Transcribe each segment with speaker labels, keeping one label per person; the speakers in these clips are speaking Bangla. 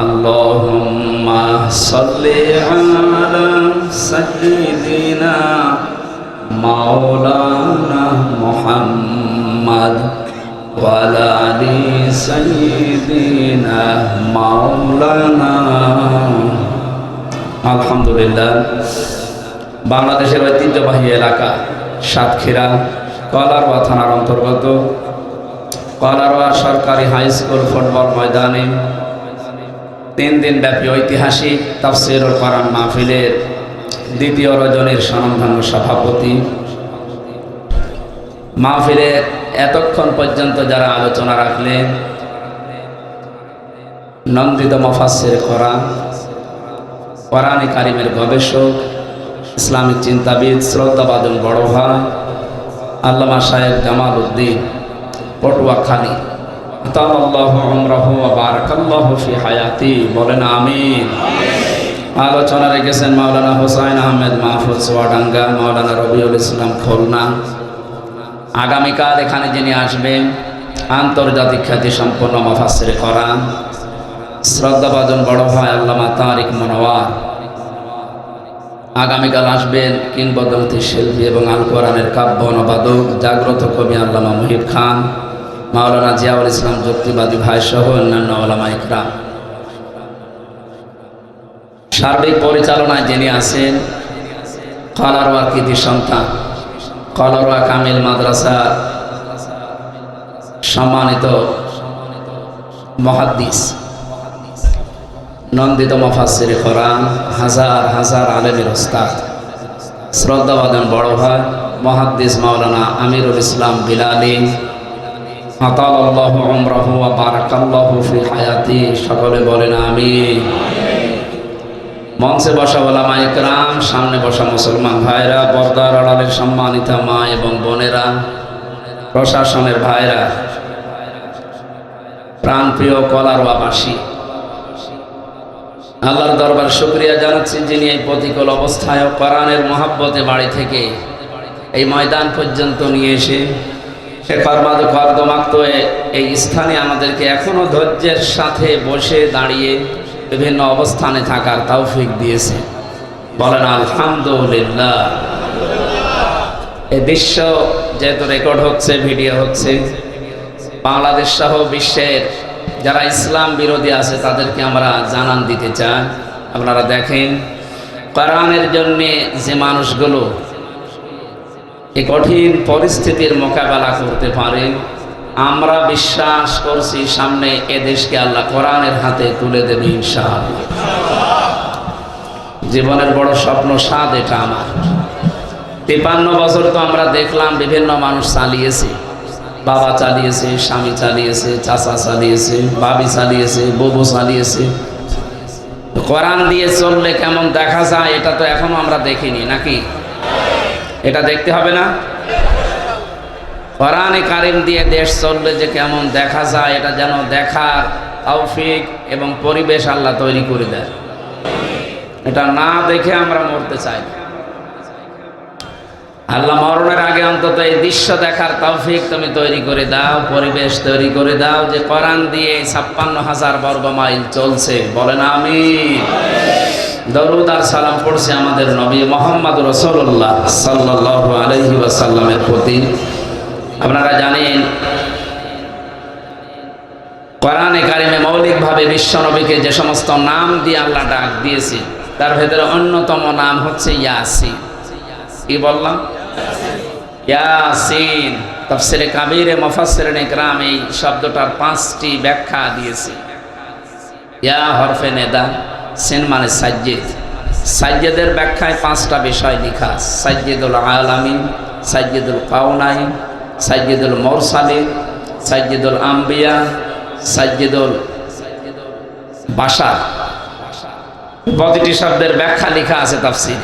Speaker 1: اللهم صل على سيدنا مولانا محمد وعلى آل سيدنا مولانا আলহামদুলিল্লাহ বাংলাদেশের ঐতিহ্যবাহী এলাকা সাতক্ষীরা কলারোয়া থানার অন্তর্গত কলারোয়া সরকারি হাই স্কুল ফুটবল ময়দানে তিন দিন ব্যাপী ঐতিহাসিক তাফসিরুল কোরআন মাহফিলের দ্বিতীয় রজনীর স্বনামধন্য সভাপতি। মাহফিলের এতক্ষণ পর্যন্ত যারা আলোচনা রাখলেন, নন্দিত মফাসের কোরআন, কোরআনে কারিমের গবেষক, ইসলামিক চিন্তাবিদ, শ্রদ্ধাবাদন বড় ভাই, আল্লামা সাহেব জামাল উদ্দিন, পটুয়াখালী। বলেন আলোচনা রেখেছেন মাওলানা হোসাইন আহমেদ মাহফুজ মাওলানা রবিউল ইসলাম খুলনা। আগামীকাল এখানে যিনি আসবেন, আন্তর্জাতিক খ্যাতি সম্পন্ন মাফাসের কোরআন শ্রদ্ধাভাজন বড় ভাই আল্লামা তারিক মনোয়ার। আগামীকাল আসবেন কিংবদন্তি শিল্পী এবং আল কোরআনের কাব্য অনুবাদক, জাগ্রত কবি আল্লামা মুহিব খান। মাওলানা জিয়াউল ইসলাম যুক্তিবাদী ভাই সহ অন্যান্য আলামা ইকরাম। সার্বিক পরিচালনায় যিনি আছেন কলারোয়া কৃতি সন্তান, কলারোয়া কামিল মাদ্রাসা সম্মানিত মহাদ্দিস, নন্দিত মফাসির কোরআন, হাজার হাজার আলেমের ওস্তাদ শ্রদ্ধাবাদন বড় ভাই, মহাদ্দিস মাওলানা আমিরুল ইসলাম বিলালি আতাল্লাহ আমরাহু বারাকাল্লাহু ফি হায়াতি। সকলে বলেন আমি মঞ্চে বসা একরাম, সামনে বসা মুসলমান ভাইরা, পর্দার আড়ালের সম্মানিত মা এবং বোনেরা, প্রশাসনের ভাইরা, প্রাণপ্রিয় কলারোয়াবাসী। আল্লাহর দরবার শুক্রিয়া জানাচ্ছি যিনি এই প্রতিকূল অবস্থায় কোরআনের মহাব্বতে বাড়ি থেকে এই ময়দান পর্যন্ত নিয়ে এসে সে কর্মাদ কর্দমাক্ত এই স্থানে আমাদেরকে এখনও ধৈর্যের সাথে বসে দাঁড়িয়ে বিভিন্ন অবস্থানে থাকার তৌফিক দিয়েছে। বলেন, আলহামদুলিল্লাহ। এই দৃশ্য যেহেতু রেকর্ড হচ্ছে, ভিডিও হচ্ছে, বাংলাদেশ সহ বিশ্বের যারা ইসলাম বিরোধী আছে, তাদেরকে আমরা জানান দিতে চাই। আপনারা দেখেন, কোরআনের জন্যে যে মানুষগুলো কঠিন পরিস্থিতির মোকাবেলা করতে পারে। আমরা বিশ্বাস করছি সামনে এ দেশকে আল্লাহ কোরআনের হাতে তুলে দেবে জীবনের বড় স্বপ্ন স্বাদ এটা আমার। তিপান্ন বছর তো আমরা দেখলাম বিভিন্ন মানুষ চালিয়েছে। বাবা চালিয়েছে, স্বামী চালিয়েছে, চাচা চালিয়েছে বাবি চালিয়েছে ববু চালিয়েছে। কোরআন দিয়ে চললে কেমন দেখা যায়, এটা তো এখনও আমরা দেখিনি, নাকি? এটা দেখতে হবে না। কোরআনে কারিম দিয়ে দেশ চললে যে কেমন দেখা যায়, এটা যেন দেখার তৌফিক এবং পরিবেশ আল্লাহ তৈরি করে দেয়। এটা না দেখে আমরা মরতে চাই আল্লাহ মরণের আগে অন্তত এই দৃশ্য দেখার তৌফিক তুমি তৈরি করে দাও, পরিবেশ তৈরি করে দাও, যে কোরআন দিয়ে ছাপ্পান্ন হাজার বর্গ মাইল চলছে। বলেন আমি দরুদ আর সালাম পড়ছে আমাদের নবী মোহাম্মদ রসুল্লাহ সাল্লাহ আলহি ওয়াসাল্লামের প্রতি। আপনারা জানেন, কোরআনে কারিমে মৌলিকভাবে বিশ্ব নবীকে যে সমস্ত নাম দিয়ে আল্লাহ ডাক দিয়েছে, তার ভেতরে অন্যতম নাম হচ্ছে ইয়াসিন। কি বললাম? ইয়াসিন। তাফসিরে কাবিরে মুফাসসিরিন গ্রাম এই শব্দটার পাঁচটি ব্যাখ্যা দিয়েছে। ইয়া হরফে নেদা। সিন মানে সাজ্জিদ। সাইয়েদের ব্যাখ্যায় পাঁচটা বিষয় লেখা। সাইয়েদুল আলামিন সাইয়েদুল কাউনাই সাইয়েদুল মোরসালিন সাইয়েদুল আম্বিয়া সাইয়েদুল বাসার প্রতিটি শব্দের ব্যাখ্যা লেখা আছে তাফসির।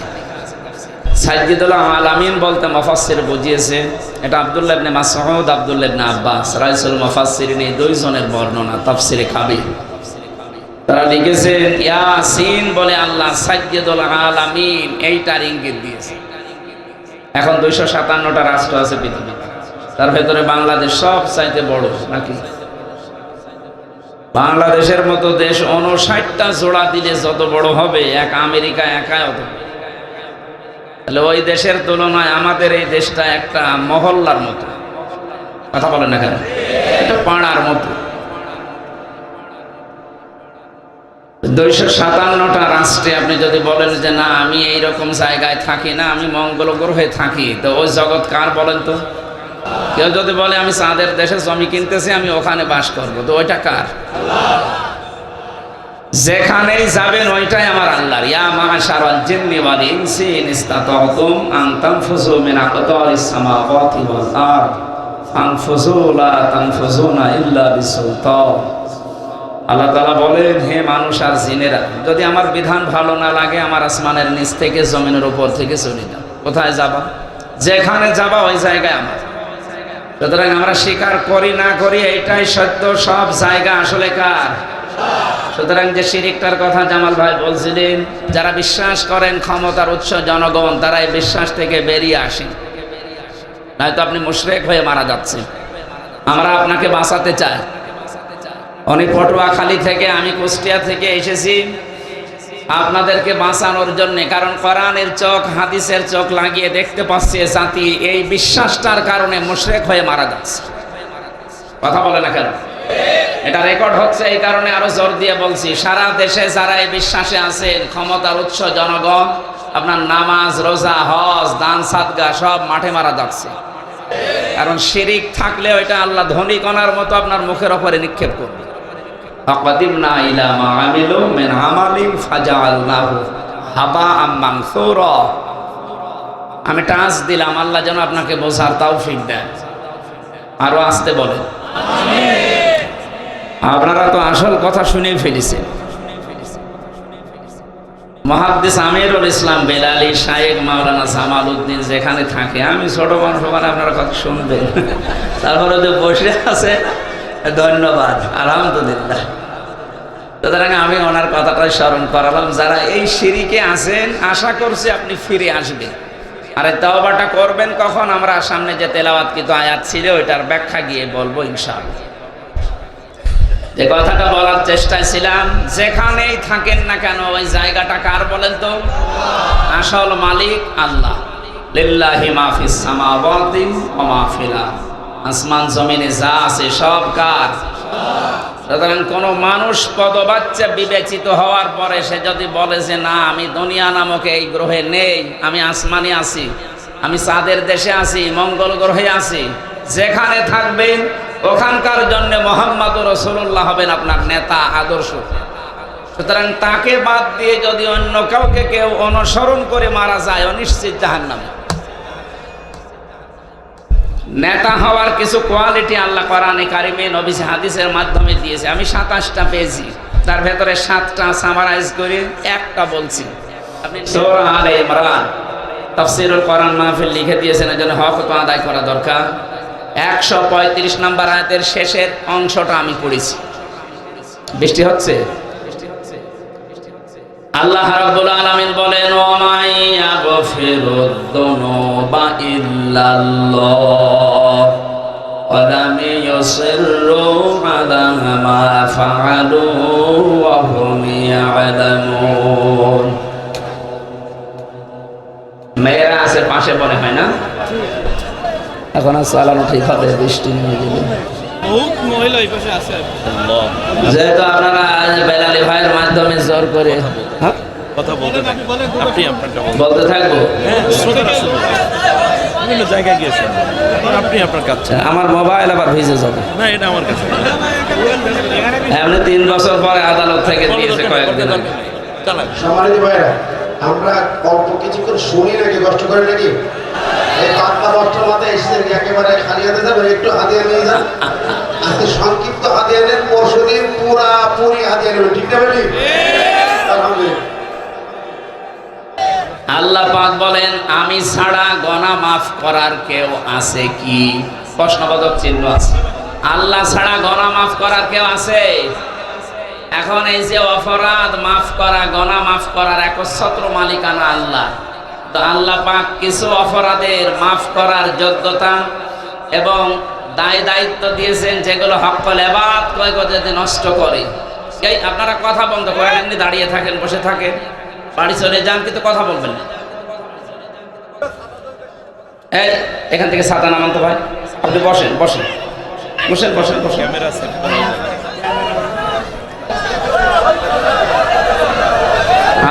Speaker 1: সাইয়্যিদুল আলামিন বলতে মুফাসসির বুঝিয়েছে, এটা আব্দুল্লাহ ইবনে মাসউদ আব্বাস, রাইসুল মুফাসসিরিন এই দুইজনের বর্ণনা তাফসিরে কাবির তারা লিখেছেন ইয়াসিন বলে আল্লাহ সাইয়্যিদুল আলামিন এইটার ইঙ্গিত দিয়েছে। এখন দুইশো সাতান্নটা রাষ্ট্র আছে পৃথিবীতে। তার ভেতরে বাংলাদেশ সব চাইতে বড়, নাকি? বাংলাদেশের মতো দেশ উনষাটটা জোড়া দিলে যত বড় হবে, এক আমেরিকা একাই অত তাহলে ওই দেশের তুলনায় আমাদের এই দেশটা একটা মহল্লার মতো। কথা বলেন না কেন? একটা পাড়ার মতো। দুইশো সাতান্নটা রাষ্ট্রে আপনি যদি বলেন যে না, আমি এই রকম জায়গায় থাকি না, আমি মঙ্গল গ্রহে থাকি, তো ওই জগৎ কার বলেন তো? কেউ যদি বলে, আমি চাঁদের দেশে জমি কিনতেছি, আমি ওখানে বাস করব, তো ওইটা কার? যেখানেই যাবেন, ওইটাই আমার আল্লাহর। ইয়া মাশারাল জিন্নি ওয়াল ইনসি ইন ইসতাতাতুম আন ইল্লা আল্লাহ তালা বলেন, হে মানুষ আর জিনেরা, যদি আমার বিধান ভালো না লাগে, আমার আসমানের নিচ থেকে জমিনের উপর থেকে চলে যাও। কোথায় যাবা? যেখানে যাবা, ওই জায়গায় আমার। সুতরাং আমরা স্বীকার করি না করি, এইটাই সত্য, সব জায়গা আসলে কার? সুতরাং যে শিরিকটার কথা জামাল ভাই বলছিলেন, যারা বিশ্বাস করেন ক্ষমতার উৎস জনগণ তারা এই বিশ্বাস থেকে বেরিয়ে আসেন নয়তো আপনি মুশরেক হয়ে মারা যাচ্ছেন। আমরা আপনাকে বাঁচাতে চাই। অনেক পটুয়াখালী থেকে, আমি কুষ্টিয়া থেকে এসেছি। আপনাদেরকে বাঁচানোর জন্য, কারণ কোরআনের চোখ, হাদিসের চোখ লাগিয়ে দেখতে পাচ্ছে জাতি, এই বিশ্বাসটার কারণে মুশরেক হয়ে মারা যাচ্ছে। কথা বলে না কেন? এটা রেকর্ড হচ্ছে এই কারণে আরও জোর দিয়ে বলছি, সারা দেশে যারা এই বিশ্বাসে আছেন, ক্ষমতার উৎস জনগণ, আপনার নামাজ, রোজা, হজ, দান, সাদগা সব মাঠে মারা যাচ্ছে। কারণ শিরিক থাকলে ওইটা আল্লাহ ধনী কণার মতো আপনার মুখের ওপরে নিক্ষেপ করবে। فقدمنا إلى ما عملوا من عمل فجعلناه هباء منثورا আমি টাচ দিলাম আল্লাহ যেন আপনাকে বোঝার তাও ফিক দেন আরো আসতে বলে আপনারা তো আসল কথা শুনেই ফেলেছেন মহাদ্দিস আমিরুল ইসলাম বেলালি শায়েক মাওলানা জামাল উদ্দিন যেখানে থাকে আমি ছোট মানুষ মানে আপনারা কথা শুনবেন তারপরে যে বসে আছে ধন্যবাদ, আলহামদুলিল্লাহ। সুতরাং আমি ওনার কথাটা স্মরণ করালাম, যারা এই সিঁড়িকে আছেন, আশা করছি আপনি ফিরে আসবেন। আর তাওবাটা করবেন কখন? আমরা সামনে যে তেলাওয়াত কিন্তু আয়াত ছিল, ওইটার ব্যাখ্যা গিয়ে বলব ইনশাআল্লাহ। যে কথাটা বলার চেষ্টায় ছিলাম, যেখানেই থাকেন না কেন, ওই জায়গাটা কার বলেন তো? আসল মালিক আল্লাহ। লিল্লাহি মাফিস সামাওয়াতি ওয়া মা ফিল আরদ। আসমান, জমিনে যা আছে সব কাজ। সুতরাং কোন মানুষ পদবাচ্চা বিবেচিত হওয়ার পরে সে যদি বলে যে, না, আমি দুনিয়া নামক এই গ্রহে নেই, আমি আসমানে আছি, আমি চাঁদের দেশে আছি, মঙ্গল গ্রহে আছি, যেখানে থাকবেন, ওখানকার জন্য মোহাম্মদ রসুল্লাহ হবেন আপনার নেতা, আদর্শ। সুতরাং তাকে বাদ দিয়ে যদি অন্য কাউকে কেউ অনুসরণ করে মারা যায়, অনিশ্চিত জাহান্নামে। নেতা হওয়ার কিছু কোয়ালিটি আল্লাহ কোরআনে কারিমে নবী হাদিসের মাধ্যমে দিয়েছে। আমি সাতাশটা পেয়েছি। তার ভেতরে সাতটা সামারাইজ করে একটা বলছি। আপনি সূরা আলে তাফসীরুল কোরআন মাহফিল লিখে দিয়েছেন, এজন্য হক তো আদায় করা দরকার। একশো পঁয়ত্রিশ নম্বর আয়াতের শেষের অংশটা আমি পড়েছি। বৃষ্টি হচ্ছে? আল্লাহ রাব্বুল আলামিন বলেন ওয়া মাই ইয়াগফিরুদ দুনুবা ইল্লাল্লাহ ওয়া লাম ইউসিররু আলা মা ফাআলু ওয়া হুম ইয়ালামুন. মেয়েরা আছে পাশে বলে, হয় না? এখন আর চালানো ঠিক হবে বৃষ্টি নেমে গেলে।
Speaker 2: বহুত মহিলা এই পাশে আছে
Speaker 1: যেহেতু আপনারা আজ বেলালি ভাইয়ের মাধ্যমে জোর করে হ্যাঁ?
Speaker 2: কথা বলতে আপনি
Speaker 1: বলতে থাকব?
Speaker 2: হ্যাঁ বিভিন্ন জায়গায় গিয়েছেন। আপনি আপনার চান।
Speaker 1: আমার মোবাইল আবার ভিজে যাবে।
Speaker 2: না এটা আমার কাছে
Speaker 1: এমনি তিন বছর পরে আদালত থেকে দিয়েছে কয়েকদিন আগে।
Speaker 3: সম্মানিত ভাইরা আমরা অল্প কিছুক্ষণ শুনি নাকি, কষ্ট করে নাকি? এই পাতলা বস্ত্র মাথায় একেবারে খালি হাতে যাবেন একটু নিয়ে যান। আজকে সংক্ষিপ্ত নেন পরশু দিন পুরা পুরি নেবেন, ঠিক না
Speaker 1: আল্লাহ পাক বলেন, আমি ছাড়া গনা মাফ করার কেউ আছে কি? প্রশ্নবোধক চিহ্ন আছে। আল্লাহ ছাড়া গনা মাফ করার কেউ আছে? এখন এই যে অপরাধ মাফ করা গনা মাফ করার একচ্ছত্র মালিকানা আল্লাহ। তো আল্লাহ পাক কিছু অপরাধের মাফ করার যোগ্যতা এবং দায় দায়িত্ব দিয়েছেন, যেগুলো হকল এবাদ কয়েক যদি নষ্ট করে। এই আপনারা কথা বন্ধ করেন, এমনি দাঁড়িয়ে থাকেন, বসে থাকেন। বাড়ি চলে যান, কিন্তু কথা বলবেন না। এই, এখান থেকে সাদা নামান তো ভাই। আপনি বসেন বসেন। বসেন বসেন বসেন
Speaker 2: ক্যামেরা সেট করা যাবে।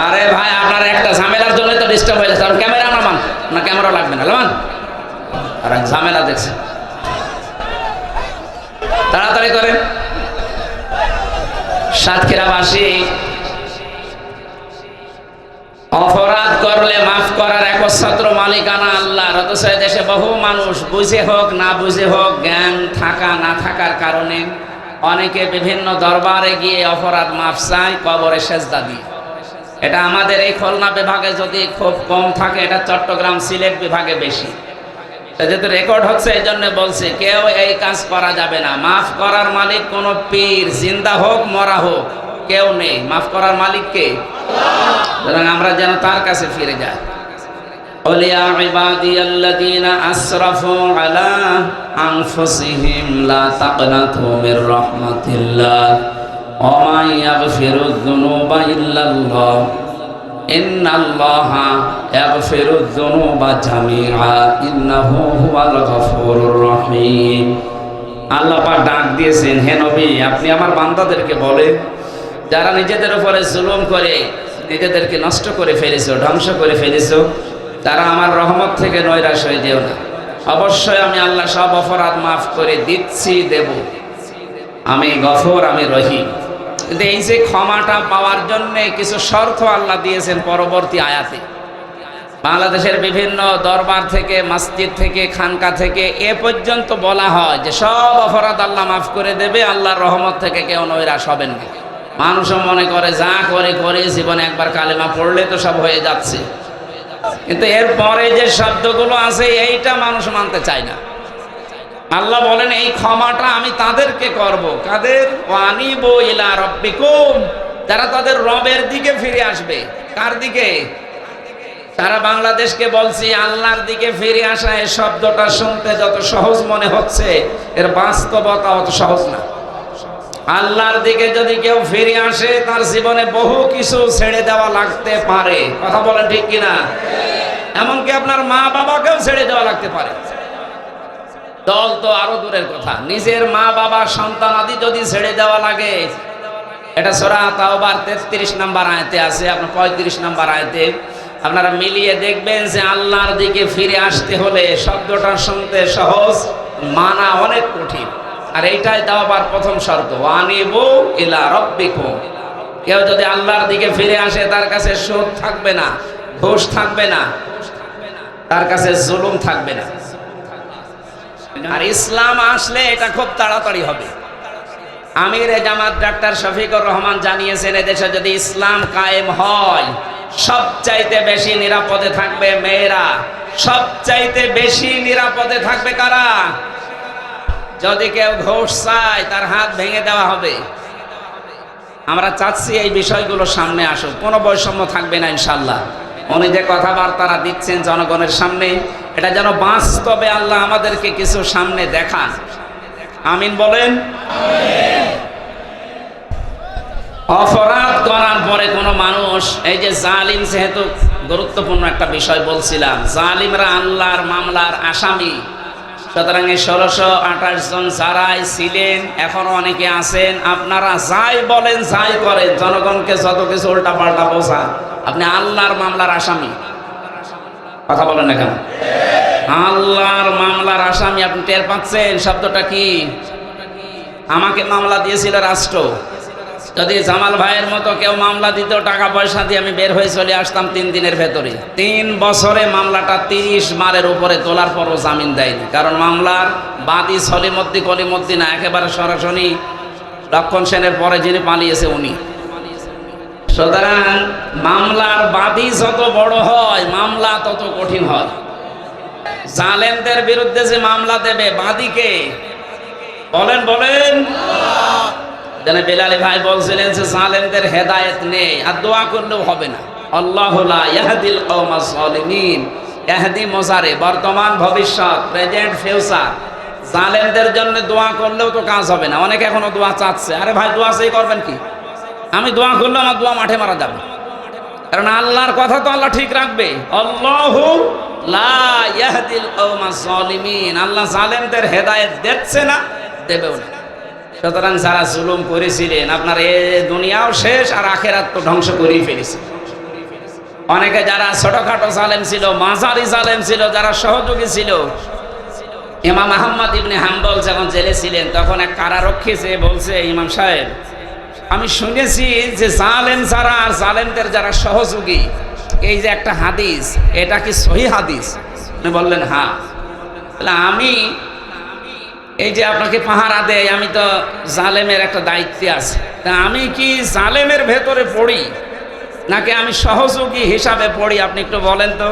Speaker 1: আরে ভাই আপনার একটা ঝামেলার জন্য তো ডিস্টার্ব হয়ে যাচ্ছে। ক্যামেরা নামান না ক্যামেরা লাগবে না নামান আর ঝামেলা দেখছে। তাড়াতাড়ি করেন। সাতক্ষীরাবাসী অপরাধ করলে মাফ করার একচ্ছত্র মালিকানা আল্লাহ। অথচ দেশে বহু মানুষ বুঝে হোক, না বুঝে হোক, জ্ঞান থাকা, না থাকার কারণে অনেকে বিভিন্ন দরবারে গিয়ে অপরাধ মাফ চায়, কবরে সেজদা দিয়ে। এটা আমাদের এই খুলনা বিভাগে যদি খুব কম থাকে, এটা চট্টগ্রাম সিলেট বিভাগে বেশি। যেহেতু রেকর্ড হচ্ছে, এই জন্য বলছে, কেউ এই কাজ করা যাবে না। মাফ করার মালিক কোন পীর, জিন্দা হোক, মরা হোক, কেউ নেই। মাফ করার মালিক কে? আমরা যেন তার কাছে ফিরে যাই। অলিয়া আলা আনফুসিহিম ومن يغفر الذنوب إلا الله إن الله يغفر الذنوب جميعا إنه هو الغفور الرحيم আল্লাহ পাক ডাক দিয়েছেন হে নবী আপনি আমার বান্দাদেরকে বলে যারা নিজেদের উপরে জুলুম করে নিজেদেরকে নষ্ট করে ফেলেছো ধ্বংস করে ফেলেছো তারা আমার রহমত থেকে নৈরাশ হয়ে যেও না অবশ্যই আমি আল্লাহ সব অপরাধ মাফ করে দিচ্ছি দেব আমি গফর আমি রহিম কিন্তু এই যে ক্ষমাটা পাওয়ার জন্য কিছু শর্ত আল্লাহ দিয়েছেন পরবর্তী আয়াতে। বাংলাদেশের বিভিন্ন দরবার থেকে, মসজিদ থেকে, খানকা থেকে এ পর্যন্ত বলা হয় যে সব অপরাধ আল্লাহ মাফ করে দেবে, আল্লাহর রহমত থেকে কেউ নৈরাশ হবেন না। মানুষও মনে করে, যা করে করে, জীবনে একবার কালেমা পড়লে তো সব হয়ে যাচ্ছে। কিন্তু এরপরে যে শব্দগুলো আছে, এইটা মানুষ মানতে চায় না। আল্লাহ বলেন, এই ক্ষমাটা আমি তাদেরকে করব। কাদের? যারা তাদের রবের দিকে ফিরে আসবে। কার দিকে? তারা বাংলাদেশকে বলছি, আল্লাহর দিকে ফিরে আসা এই শব্দটা শুনতে যত সহজ মনে হচ্ছে, এর বাস্তবতা অত সহজ না। আল্লাহর দিকে যদি কেউ ফিরে আসে, তার জীবনে বহু কিছু ছেড়ে দেওয়া লাগতে পারে। কথা বলেন ঠিক কিনা? এমনকি আপনার মা বাবাকেও ছেড়ে দেওয়া লাগতে পারে। দল তো আরও দূরের কথা। নিজের মা বাবা সন্তান আদি যদি ছেড়ে দেওয়া লাগে, এটা সোরা তাওবার তেত্রিশ নাম্বার আয়তে আছে, আপনার পঁয়ত্রিশ নাম্বার আয়তে। আপনারা মিলিয়ে দেখবেন যে আল্লাহর দিকে ফিরে আসতে হলে শব্দটা শুনতে সহজ, মানা অনেক কঠিন। আর এইটাই দাওয়াবার প্রথম শর্ত কেউ যদি আল্লাহর দিকে ফিরে আসে, তার কাছে সুদ থাকবে না, ঘুষ থাকবে না, তার কাছে জুলুম থাকবে না। আর ইসলাম আসলে এটা খুব তাড়াতাড়ি হবে। আমির জামাত ডাক্তার শফিকুর রহমান জানিয়েছেন, এদেশে যদি ইসলাম কায়েম হয়, সবচাইতে বেশি নিরাপদে থাকবে মেয়েরা। সবচাইতে বেশি নিরাপদে থাকবে কারা? যদি কেউ ঘোষ চায়, তার হাত ভেঙে দেওয়া হবে। আমরা চাচ্ছি এই বিষয়গুলো সামনে আসুক। কোনো বৈষম্য থাকবে না ইনশাল্লাহ উনি যে কথাবার্তারা দিচ্ছেন জনগণের সামনে, এটা যেন বাস্তবে আল্লাহ আমাদেরকে কিছু সামনে দেখান। আমিন বলেন। অপরাধ করার পরে কোনো মানুষ, এই যে জালিম যেহেতু গুরুত্বপূর্ণ একটা বিষয় বলছিলাম, জালিমরা আল্লাহর মামলার আসামি। সুতরাং এই ষোলোশো আঠাশ জন যারাই ছিলেন, এখনও অনেকে আছেন, আপনারা যাই বলেন, যাই করেন, জনগণকে যত কিছু উল্টা পাল্টা বোঝা আপনি আল্লাহর মামলার আসামি। কথা বলেন না কেন? আল্লাহর মামলার আসামি আপনি টের পাচ্ছেন, শব্দটা কি? আমাকে মামলা দিয়েছিল রাষ্ট্র। যদি জামাল ভাইয়ের মতো কেউ মামলা দিত, টাকা পয়সা দিয়ে আমি বের হয়ে চলে আসতাম তিন দিনের ভেতরে। তিন বছরে মামলাটা তিরিশ মারের উপরে তোলার পরও জামিন দেয়নি। কারণ মামলার বাদী সলিমদ্দি কলিমদ্দি না, একেবারে সরাসরি লক্ষণ সেনের পরে যিনি পালিয়েছে উনি। সুতরাং মামলার বাদী যত বড় হয়, মামলা তত কঠিন হয়। জালেমদের বিরুদ্ধে যে মামলা দেবে বাদীকে বলেন বলেন। যেন বেলালি ভাই বলছিলেন যে জালেমদের হেদায়েত নেই, আর দোয়া করলেও হবে না। আল্লাহ ইয়াহদিল কওমা সালিমিন। ইয়াহদি মোজারে, বর্তমান, ভবিষ্যৎ, প্রেজেন্ট, ফিউচার। জালেমদের জন্য দোয়া করলেও তো কাজ হবে না। অনেকে এখনও দোয়া চাচ্ছে। আরে ভাই, দোয়া সেই করবেন কি? আমি দোয়া করলে আমার দোয়া মাঠে মারা যাবে। কারণ আল্লাহর কথা তো আল্লাহ ঠিক রাখবে। সালিমিন আল্লাহ জালেমদের হেদায়েত দিচ্ছে না, দেবেও না। সুতরাং যারা জুলুম করেছিলেন, আপনার এ দুনিয়াও শেষ আর আখেরাত তো ধ্বংস করেই ফেলেছে। অনেকে যারা ছোটখাটো জালেম ছিল, মাঝারি জালেম ছিল, যারা সহযোগী ছিল, ইমাম আহম্মদ ইবনে হাম্বল যখন জেলে ছিলেন, তখন এক কারারক্ষী যে বলছে, ইমাম সাহেব আমি শুনেছি যে জালেম যারা আর জালেমদের যারা সহযোগী, এই যে একটা হাদিস, এটা কি সহি হাদিস? উনি বললেন হ্যাঁ তাহলে আমি এই যে আপনাকে পাহারা দেয়, আমি তো জালেমের একটা দায়িত্বে আছে। তা আমি কি জালেমের ভেতরে পড়ি? নাকি আমি সহযোগী হিসাবে পড়ি, আপনি একটু বলেন তো?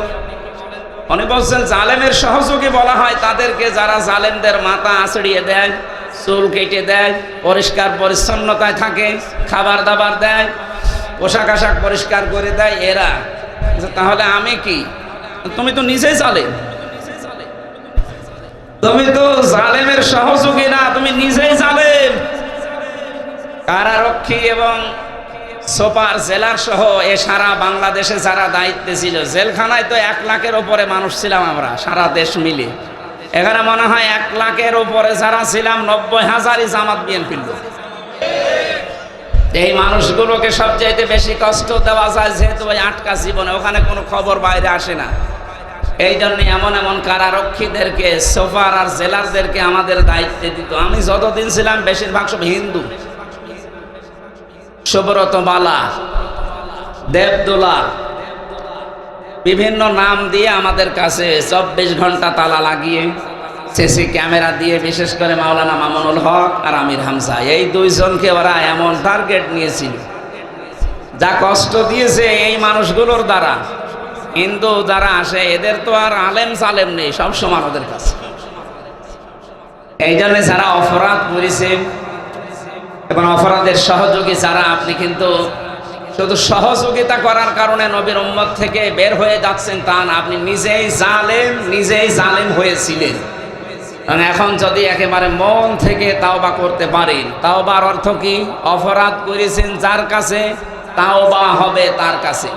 Speaker 1: উনি বলছেন জালেমের সহযোগী বলা হয়, তাদেরকে যারা জালেমদের মাথা আছড়িয়ে দেয়, চুল কেটে দেয়, পরিষ্কার পরিচ্ছন্নতায় থাকে, খাবার দাবার দেয়, পোশাক আশাক পরিষ্কার করে দেয় এরা। তাহলে আমি কি? তুমি তো নিজেই জালেম। তুমি তো জালেমের সহযোগী না, তুমি নিজেই জালেম। কারারক্ষী এবং সোপার জেলার সহ এ সারা বাংলাদেশে যারা দায়িত্বে ছিল, জেলখানায় তো এক লাখের ওপরে মানুষ ছিলাম আমরা, সারা দেশ মিলে। এখানে মনে হয় এক লাখের ওপরে যারা ছিলাম, নব্বই হাজারই জামাত বিএনপির এই মানুষগুলোকে সবচাইতে বেশি কষ্ট দেওয়া যায় যেহেতু ওই আটকা জীবনে, ওখানে কোনো খবর বাইরে আসে না। এই জন্য এমন এমন কারারক্ষীদেরকে, সোফার আর জেলারদেরকে আমাদের দায়িত্বে দিত। আমি যতদিন ছিলাম, বেশিরভাগ সব হিন্দু। সুব্রত বালা দেবদোলা বিভিন্ন নাম দিয়ে আমাদের কাছে চব্বিশ ঘণ্টা তালা লাগিয়ে সিসি ক্যামেরা দিয়ে বিশেষ করে মাওলানা মামুনুল হক আর আমির হামসা এই দুইজনকে ওরা এমন টার্গেট নিয়েছিল। যা কষ্ট দিয়েছে এই মানুষগুলোর দ্বারা। কিন্তু যারা আসে, এদের তো আর আলেম সালেম নেই, সব সমান ওদের কাছে। এই জন্য যারা অপরাধ করেছে এবং অপরাধের সহযোগী যারা, আপনি কিন্তু শুধু সহযোগিতা করার কারণে নবীর উম্মত থেকে বের হয়ে যাচ্ছেন তা না, আপনি নিজেই জালেম নিজেই জালেম হয়েছিলেন। কারণ এখন যদি একেবারে মন থেকে তাওবা করতে পারেন, তাওবার অর্থ কি? অপরাধ করেছেন যার কাছে, তাওবা হবে তার কাছে।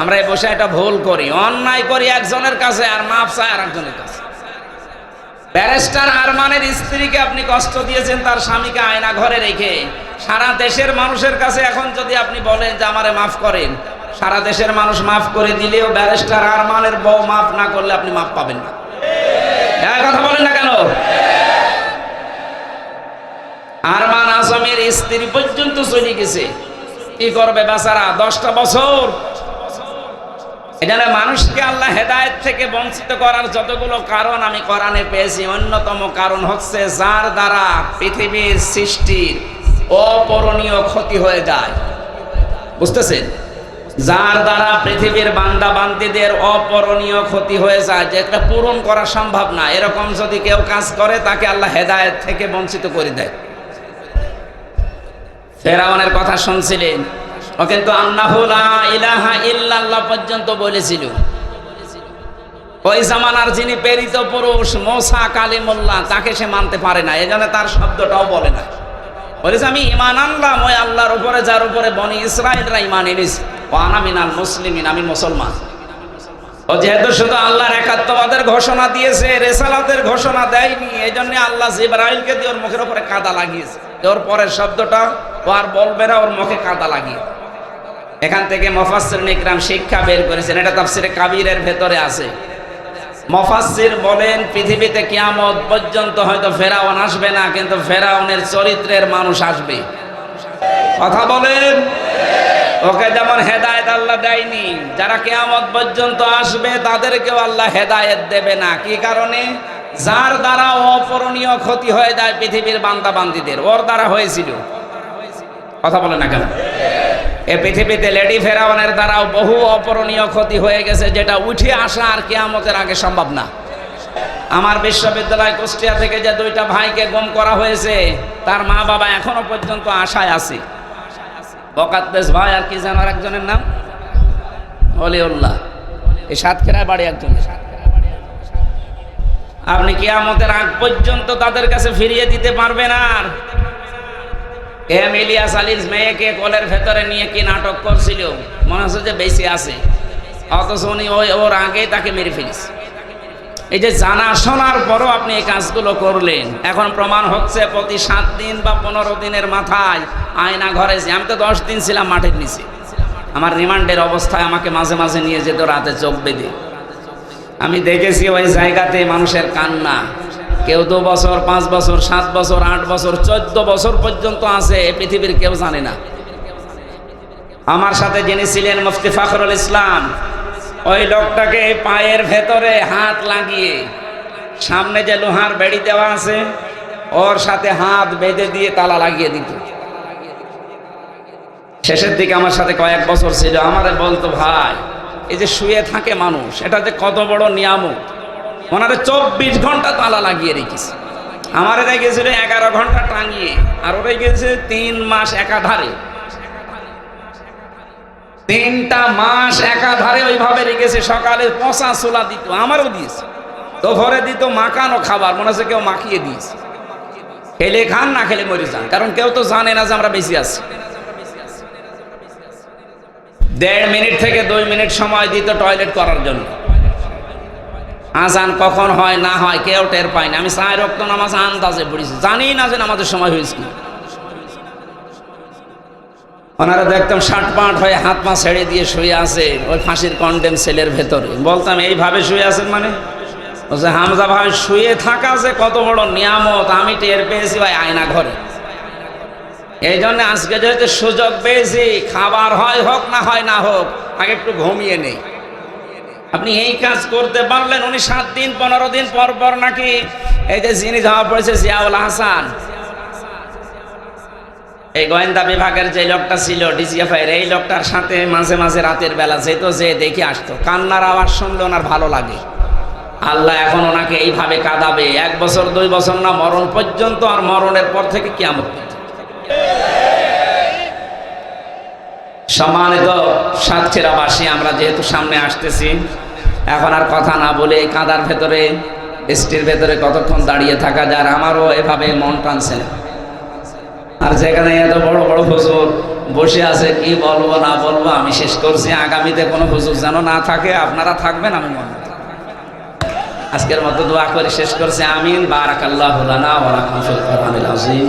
Speaker 1: আমরা এই বসে এটা ভুল করি, অন্যায় করি একজনের কাছে আর মাপ চাই আর একজনের কাছে। ব্যারিস্টার আরমানের স্ত্রীকে আপনি কষ্ট দিয়েছেন, তার স্বামীকে আয়না ঘরে রেখে। সারা দেশের মানুষের কাছে এখন যদি আপনি বলেন যে আমারে মাফ করেন, সারা দেশের মানুষ মাফ করে দিলেও ব্যারিস্টার আরমানের বউ মাফ না করলে আপনি মাফ পাবেন না। হ্যাঁ কথা বলেন না কেন? আরমান আজমের স্ত্রী পর্যন্ত চলে গেছে। কি করবে বেচারা? দশটা বছর এখানে মানুষকে আল্লাহ হেদায়েত থেকে বঞ্চিত করার যতগুলো কারণ আমি কোরআনে পেয়েছি, অন্যতম কারণ হচ্ছে যার দ্বারা পৃথিবীর সৃষ্টির অপরণীয় ক্ষতি হয়ে যায়। বুঝতেছেন? যার দ্বারা পৃথিবীর বান্দা বান্দিদের অপরণীয় ক্ষতি হয়ে যায় যেটা পূরণ করা সম্ভব না। এরকম যদি কেউ কাজ করে, তাকে আল্লাহ হেদায়েত থেকে বঞ্চিত করে দেয়। ফেরাউনের কথা শুনছিলেন ও কিন্তু ইলাহা ইল্লাল্লাহ পর্যন্ত বলেছিল। ওই জামানার যিনি প্রেরিত পুরুষ, মোসা কালিমুল্লাহ, তাকে সে মানতে পারে না। এজন্য তার শব্দটাও বলে না। বলেছে, আমি ইমান আনলাম, ওই আল্লাহর উপরে, যার উপরে বনি ইসরায়েলরা ইমান এনেছে। ও আনা মুসলিমিন, আমি মুসলমান। ও যেহেতু শুধু আল্লাহর একাত্মবাদের ঘোষণা দিয়েছে, রেসালাতের ঘোষণা দেয়নি এই জন্য আল্লাহ জিব্রাইলকে দিয়ে ওর মুখের উপরে কাদা লাগিয়েছে। ওর পরের শব্দটা ও আর বলবে না, ওর মুখে কাদা লাগিয়ে। এখান থেকে মফাসির নিকরাম শিক্ষা বের করেছেন। এটা তাফসিরে কাবিরের ভেতরে আছে। মফাসির বলেন, পৃথিবীতে কিয়ামত পর্যন্ত হয়তো ফেরাউন আসবে না, কিন্তু ফেরাউনের চরিত্রের মানুষ আসবে। কথা বলেন? ওকে যেমন হেদায়েত আল্লাহ দেয়নি, যারা কেয়ামত পর্যন্ত আসবে, তাদেরকেও আল্লাহ হেদায়েত দেবে না। কি কারণে? যার দ্বারা অপরণীয় ক্ষতি হয়ে যায় পৃথিবীর বান্দা বান্দিদের ওর দ্বারা হয়েছিল। কথা বলে না কেন? এ পৃথিবীতে লেডি ফেরাওয়ানের দ্বারাও বহু অপরণীয় ক্ষতি হয়ে গেছে, যেটা উঠে আসা আর কেয়ামতের আগে সম্ভব না। আমার বিশ্ববিদ্যালয় কুষ্টিয়া থেকে যে দুইটা ভাইকে গম করা হয়েছে, তার মা বাবা এখনও পর্যন্ত আশায় আছে। বকাদ্দেশ ভাই আর কি যেন আর একজনের নাম? অলিউল্লাহ। এই সাতক্ষীরায় বাড়ি একজনের আপনি কিয়ামতের আগ পর্যন্ত তাদের কাছে ফিরিয়ে দিতে পারবেন আর এম ইলিয়াস আলীর মেয়েকে কোলের ভেতরে নিয়ে কি নাটক করছিল? মনে হচ্ছে যে বেশি আছে। অথচ উনি ওই ওর আগেই তাকে মেরে ফেলিস এই যে জানা শোনার পরও আপনি এই কাজগুলো করলেন। এখন প্রমাণ হচ্ছে প্রতি সাত দিন বা পনেরো দিনের মাথায় আয়না ঘরে যে আমি তো দশ দিন ছিলাম মাঠের নিচে। আমার রিমান্ডের অবস্থায় আমাকে মাঝে মাঝে নিয়ে যেত রাতে চোখ বেঁধে। আমি দেখেছি ওই জায়গাতে মানুষের কান্না। কেউ দু বছর, পাঁচ বছর, সাত বছর, আট বছর, চোদ্দ বছর পর্যন্ত আছে পৃথিবীর কেউ জানে না। আমার সাথে যিনি ছিলেন মুফতি ফখরুল ইসলাম, ওই লোকটাকে পায়ের ভেতরে হাত লাগিয়ে সামনে যে লোহার বেড়ি দেওয়া আছে, ওর সাথে হাত বেঁধে দিয়ে তালা লাগিয়ে দিত। শেষের দিকে আমার সাথে কয়েক বছর ছিল, আমারে বলতো, ভাই, এই যে শুয়ে থাকে মানুষ, এটা যে কত বড় নিয়ামক ওনারে চব্বিশ ঘণ্টা তালা লাগিয়ে রেখেছে। আমার গেছিল এগারো ঘণ্টা টাঙিয়ে, আর ওরে গেছে তিন মাস একাধারে। তিনটা মাস একাধারে ওইভাবে রেখেছে, সকালে পচা ছোলা দিত, আমারও দিয়েছে। দুপুরে দিত মাখানো খাবার, মনে হচ্ছে কেউ মাখিয়ে দিয়েছে। খেলে খান, না খেলে মরে যান, কারণ কেউ তো জানে না যে আমরা বেশি আছি। দেড় মিনিট থেকে দুই মিনিট সময় দিত টয়লেট করার জন্য। আজান কখন হয়, না হয়, কেউ টের পায় না। আমি সায় রক্ত নামাজ আন্দাজে পড়েছি। জানি না যে নামাজের সময় হয়েছে কি। ওনারা দেখতাম ষাট পাট হয়ে হাত পা ছেড়ে দিয়ে শুয়ে আছে, ওই ফাঁসির কন্ডেম সেলের ভেতরে। বলতাম, এইভাবে শুয়ে আছেন মানে? বলছে, হামজা ভাই, শুয়ে থাকা যে কত বড় নিয়ামত, আমি টের পেয়েছি ভাই, আয়না ঘরে। এই জন্য আজকে যেহেতু সুযোগ পেয়েছি, খাবার হয় হোক, না হয় না হোক, আগে একটু ঘুমিয়ে নেই। আপনি এই কাজ করতে পারলেন, উনি সাত দিন, পনেরো দিন পর পর নাকি এই যে যিনি যাওয়া পড়েছে, জিয়াউল হাসান। এই গোয়েন্দা বিভাগের যে লোকটা ছিল ডিজিএফআই এই লোকটার সাথে মাঝে মাঝে রাতের বেলা যেত, যে দেখে আসতো। কান্নার আওয়াজ শুনলে ওনার ভালো লাগে। আল্লাহ এখন ওনাকে এইভাবে কাঁদাবে। এক বছর, দুই বছর না, মরণ পর্যন্ত আর মরণের পর থেকে পর্যন্ত। সম্মানিত সাতক্ষীরাবাসী আমরা যেহেতু সামনে আসতেছি, এখন আর কথা না বলে কাদার ভেতরে, বৃষ্টির ভেতরে কতক্ষণ দাঁড়িয়ে থাকা যায় আমারও এভাবে মন টানছে আর যেখানে এত বড় বড় হুজুর বসে আছে, কি বলব না বলব আমি শেষ করছি। আগামীতে কোনো হুজুর যেন না থাকে, আপনারা থাকবেন আমি মনে করি। আজকের মতো দোয়া করে শেষ করছি। আমিন। বারাকাল্লাহ আযীম।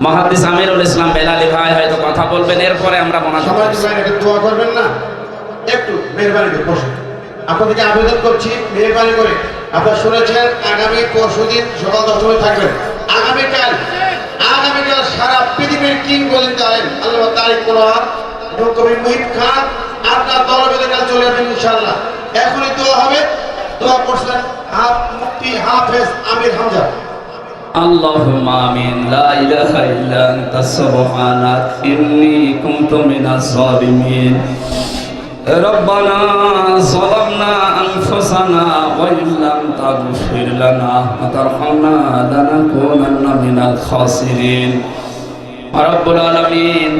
Speaker 1: মহাদিস আমিরুল ইসলাম বেলালি ভাই হয়তো কথা বলবেন এরপরে আমরা মোনাজাত
Speaker 3: সবাই। ভাই একটু দোয়া করবেন না? একটু মেহরবানি করে বসুন। আপনাদেরকে আবেদন করছি মেহরবানি করে। আপনারা শুনেছেন আগামী পরশু দিন সকাল দশটায় থাকবেন। আগামীকাল আগামীকাল সারা পৃথিবীর কিং বলেন জানেন আল্লাহ তারিক কোরআন এবং কবি মুহিব খান আপনার দলবেদের কাছে চলে যাবেন ইনশাআল্লাহ। এখনই দোয়া হবে। দোয়া করছেন হাফ মুক্তি হাফেজ আমির হামজা।
Speaker 1: اللهم آمين لا إله إلا أنت سبحانك إني كنت من الظالمين ربنا ظلمنا أنفسنا وإن لم تغفر لنا وترحمنا لنكونن من الخاسرين رب العالمين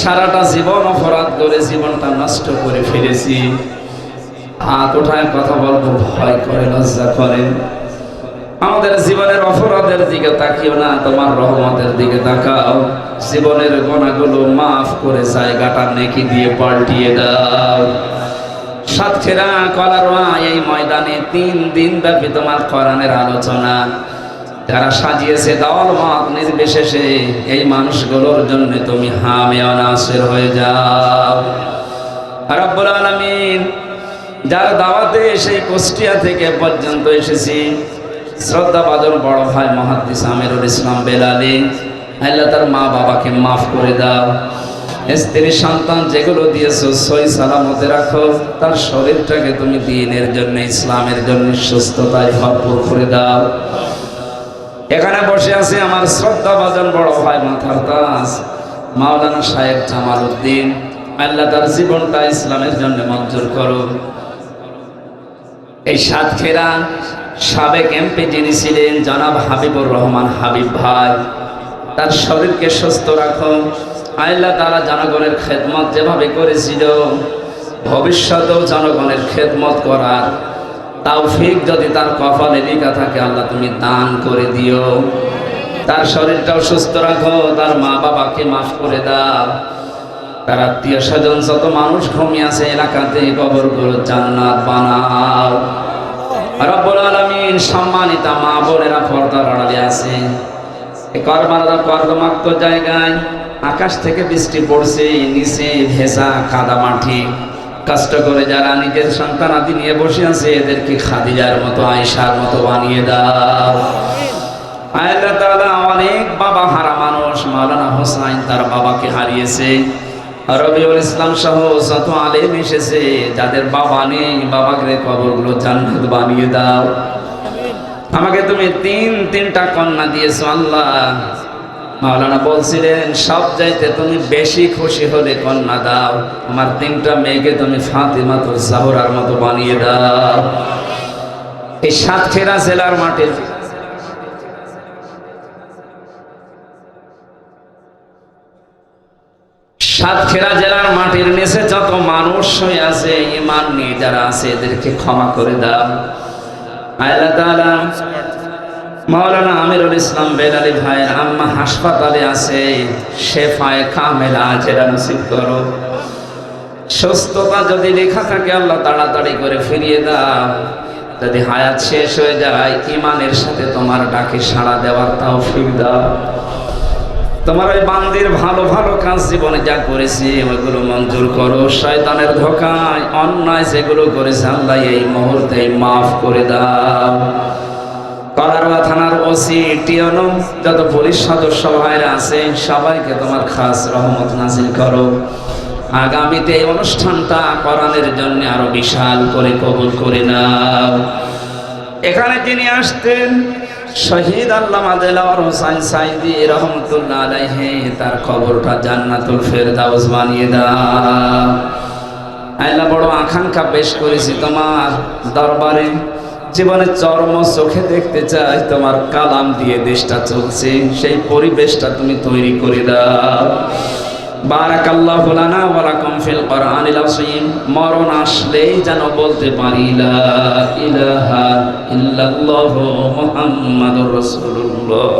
Speaker 1: সারাটা জীবন অপরাধ করে জীবনটা নষ্ট করে ফেলেছি হাত ওঠায় কথা বলবো ভয় করে লজ্জা করে আমাদের জীবনের অপরাধের দিকে তাকিও না, তোমার রহমতের দিকে তাকাও। জীবনের গোনাগুলো মাফ করে জায়গাটা নেকি দিয়ে পাল্টিয়ে দাও। সাতক্ষীরা, কলারোয়া, এই ময়দানে তিন দিন ব্যাপী তোমার কোরআনের আলোচনা। যারা সাজিয়েছে দল মত নির্বিশেষে, এই মানুষগুলোর জন্য তুমি হামে অনাসের হয়ে যাও। রব্বুল যার দাওয়াতে সেই কুষ্টিয়া থেকে পর্যন্ত এসেছি শ্রদ্ধা বাদল বড় ভাই মহাদ্দিস আমিরুল ইসলাম বেলালি। আল্লাহ তার মা বাবাকে মাফ করে দাও। স্ত্রী, সন্তান যেগুলো দিয়েছ, সই সালামতে রাখো। তার শরীরটাকে তুমি দিনের জন্য, ইসলামের জন্য সুস্থতায় ভরপুর করে দাও। এখানে বসে আছে আমার শ্রদ্ধা ভাজন বড় ভাই মাথার তাজ, মাওলানা সাহেব জামাল উদ্দিন। আল্লাহ তার জীবনটা ইসলামের জন্য মঞ্জুর করো এই সাতক্ষীরা সাবেক এমপি যিনি ছিলেন জনাব হাবিবুর রহমান হাবিব ভাই, তার শরীরকে সুস্থ রাখো আল্লাহ তারা জনগণের খেদমত যেভাবে করেছিল, ভবিষ্যতেও জনগণের খেদমত করার তাও তাওফিক যদি তার কপালে লেখা থাকে, আল্লাহ তুমি দান করে দিও। তার শরীরটাও সুস্থ রাখো, তার মা বাবাকে মাফ করে দাও। তার আত্মীয় স্বজন যত মানুষ ঘুমিয়ে আছে, এলাকাতে কবরগুলো জান্নাত বানাও। রব্বুল আলামিন সম্মানিতা মা বোনেরা পর্দার আড়ালে আছে কর্মারা কর্দমাক্ত জায়গায় আকাশ থেকে বৃষ্টি পড়ছে, নিচে ভেজা কাদা মাটি। কষ্ট করে যারা নিজের সন্তান আদি নিয়ে বসে আছে, এদেরকে খাদিজার মতো আয়সার মতো বানিয়ে দাও। আল্লাহ তাআলা অনেক বাবা হারা মানুষ, মাওলানা হোসাইন তার বাবাকে হারিয়েছে। রবিউল ইসলাম সহ যত আলেম এসেছে, যাদের বাবা নেই, বাবাকে কবরগুলো জান্নাত বানিয়ে দাও। আমাকে তুমি তিন, তিনটা কন্যা দিয়েছ, আল্লাহ। মাওলানা বলছিলেন, সব যাইতে তুমি বেশি খুশি হলে কন্যা দাও। আমার তিনটা মেয়েকে তুমি ফাতিমা তো জাহরার মতো বানিয়ে দাও। এই সাতক্ষীরা জেলার মাঠে সাতক্ষীরা জেলার মাটির নিচে যত মানুষ আছে ইমান নিয়ে যারা আছে, এদেরকে ক্ষমা করে দাও। আল্লাহ তাআলা মাওলানা আমিরুল ইসলাম বেলালি ভাইয়ের আম্মা হাসপাতালে আছে, শেফায়ে কামেলা যেটা নসিব করো। সুস্থতা যদি লেখা থাকে, আল্লাহ তাড়াতাড়ি করে ফিরিয়ে দাও। যদি হায়াত শেষ হয়ে যায় ইমানের সাথে তোমার ডাকে সাড়া দেওয়ার তাও দাও। তোমার ওই বান্দির ভালো ভালো কাজ জীবনে যা করেছি, ওইগুলো মঞ্জুর করো। শয়তানের ধোকায়, অন্যায় যেগুলো করেছে, আল্লাহ এই মুহূর্তে মাফ করে দাও। কলারোয়া থানার ওসি টিয়নো যত পুলিশ সদস্য ভাইরা আছে, সবাইকে তোমার খাস রহমত নাজিল করো। আগামীতে এই অনুষ্ঠানটা করানোর জন্য আরও বিশাল করে কবুল করে নাও। এখানে তিনি আসতেন শহীদ আল্লামা দেলাওয়ার হোসাইন সাইদি রহমতুল্লাহ আলাইহি তার খবরটা জান্নাতুল ফেরদাউস বানিয়ে দাও। আল্লাহ বড় আকাঙ্ক্ষা পেশ করেছি তোমার দরবারে। জীবনে চর্ম চোখে দেখতে চাই তোমার কালাম দিয়ে দেশটা চলছে, সেই পরিবেশটা তুমি তৈরি করে দাও। বারাকাল্লাহু লানা ওয়া লাকুম ফিল কোরআনিল আযীম। মরণ আসলেই যেন বলতে পারি, লা ইলাহা ইল্লাল্লাহু মুহাম্মাদুর রাসূলুল্লাহ।